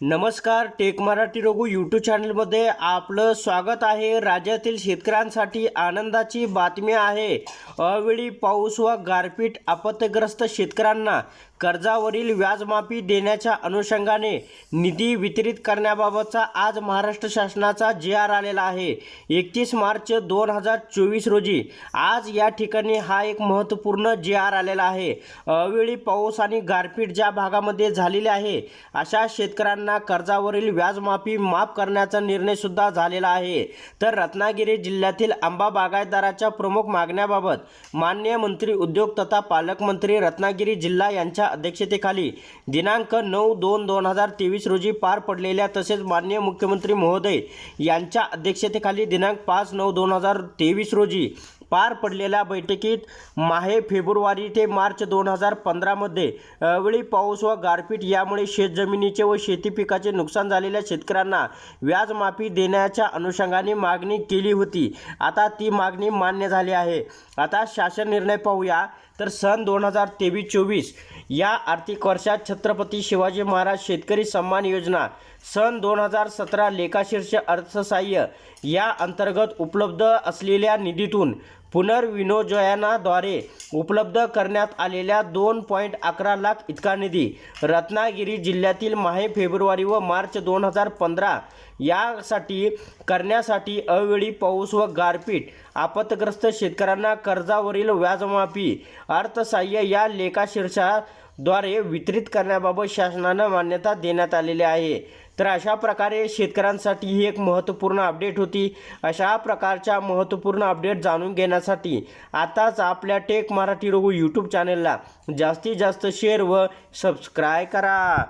नमस्कार take Marathi Raghu YouTube चॅनलमध्ये आपलं स्वागत आहे. राज्यातील शेतकऱ्यांसाठी आनंदाची बातमी आहे. अवेळी पाऊस व गारपीट आपत्तीग्रस्त शेतकऱ्यांना कर्जावरील व्याजमाफी देण्याच्या अनुषंगाने निधी वितरित करण्याबाबतचा आज महाराष्ट्र शासनाचा जे आर आलेला आहे. एकतीस मार्च दोन हजार चोवीस रोजी आज या ठिकाणी हा एक महत्त्वपूर्ण जे आर आलेला आहे. अवेळी पाऊस आणि गारपीट ज्या भागामध्ये झालेली आहे अशा शेतकऱ्यांना कर्जावरील व्याजमाफी माफ करण्याचा निर्णय सुद्धा झालेला आहे. तर रत्नागिरी जिल्ह्यातील आंबा बागायतदाराच्या प्रमुख मागण्याबाबत मान्य मंत्री उद्योग तथा पालकमंत्री रत्नागिरी जिल्हा यांच्या अध्यक्षतेखाली दिनांक नऊ दोन दोन हजार तेवीस रोजी पार पडलेल्या तसेच मान्य मुख्यमंत्री महोदय यांच्या अध्यक्षतेखाली दिनांक पाच नऊ दोन हजार तेवीस रोजी पार पडलेल्या बैठकीत माहे फेब्रुवारी ते मार्च दोन हजार पंधरामध्ये अवेळी पाऊस व गारपीट यामुळे शेतजमिनीचे व शेती पिकाचे नुकसान झालेल्या शेतकऱ्यांना व्याजमाफी देण्याच्या अनुषंगाने मागणी केली होती. आता ती मागणी मान्य झाली आहे. आता शासन निर्णय पाहूया. तर सन दोन हजार तेवीस चोवीस या आर्थिक वर्षात छत्रपती शिवाजी महाराज शेतकरी सन्मान योजना सन दोन हजार सतरा लेखाशीर्ष अर्थसहाय्य या अंतर्गत उपलब्ध असलेल्या निधीतून पुनर्विनियोजनाद्वारे उपलब्ध करण्यात आलेल्या दोन पॉईंट अकरा लाख इतका निधी रत्नागिरी जिल्ह्यातील माहे फेब्रुवारी व मार्च दोन हजार पंधरा यासाठी करण्यासाठी अवेळी पाऊस व गारपीट आपतग्रस्त शेतकऱ्यांना कर्जावरील व्याजमाफी अर्थसहाय्य या लेखाशीर्षाद्वारे वितरित करण्याबाबत शासनानं मान्यता देण्यात आलेली आहे. तर अशा प्रकारे शेतकऱ्यांसाठी ही एक महत्त्वपूर्ण अपडेट होती. अशा प्रकारच्या महत्त्वपूर्ण अपडेट जाणून घेण्यासाठी आताच आपल्या टेक मराठी रघु यूट्यूब चॅनलला जास्तीत जास्त शेअर व सबस्क्राय करा.